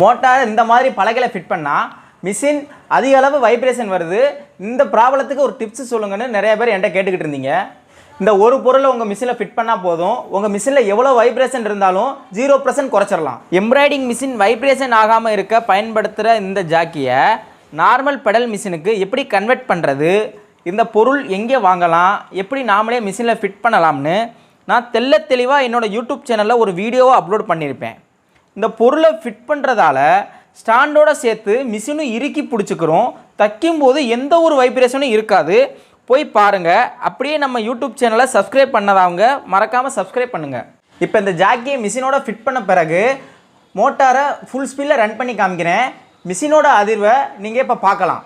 Motor இந்த மாதிரி பலகையில் ஃபிட் பண்ணால் மிஷின் அதிக அளவு வைப்ரேஷன் வருது. இந்த ப்ராப்ளத்துக்கு ஒரு டிப்ஸ் சொல்லுங்கன்னு நிறைய பேர் என்கிட்ட கேட்டுக்கிட்டு இருந்தீங்க. இந்த ஒரு பொருளை உங்கள் மிஷினில் ஃபிட் பண்ணால் போதும். உங்கள் மிஷினில் எவ்வளோ வைப்ரேஷன் இருந்தாலும் ஜீரோ பர்சன்ட் குறைச்சிடலாம் எம்ப்ராய்டிங் மிஷின் வைப்ரேஷன் ஆகாமல் இருக்க பயன்படுத்துகிற இந்த ஜாக்கியை நார்மல் பெடல் மிஷினுக்கு எப்படி கன்வெர்ட் பண்ணுறது இந்த பொருள் எங்கே வாங்கலாம்? எப்படி நாமளே மிஷினில் ஃபிட் பண்ணலாம்னு நான் தெள்ள தெளிவாக என்னோடய யூடியூப் சேனலில் ஒரு வீடியோவை அப்லோட் பண்ணியிருப்பேன். இந்த பொருளை ஃபிட் பண்ணுறதால ஸ்டாண்டோட சேர்த்து மிஷினும் இறுக்கி பிடிச்சிக்கிறோம். தைக்கும் போது எந்த ஒரு வைப்ரேஷனும் இருக்காது. போய் பாருங்கள் அப்படியே நம்ம யூடியூப் சேனலை சப்ஸ்கிரைப் பண்ணதாவங்க மறக்காமல் சப்ஸ்கிரைப் பண்ணுங்கள் இப்போ இந்த ஜாக்கியை மிஷினோட ஃபிட் பண்ண பிறகு மோட்டாரை ஃபுல் ஸ்பீடில் ரன் பண்ணி காமிக்கிறேன். மிஷினோட அதிர்வை நீங்கள் இப்போ பார்க்கலாம்.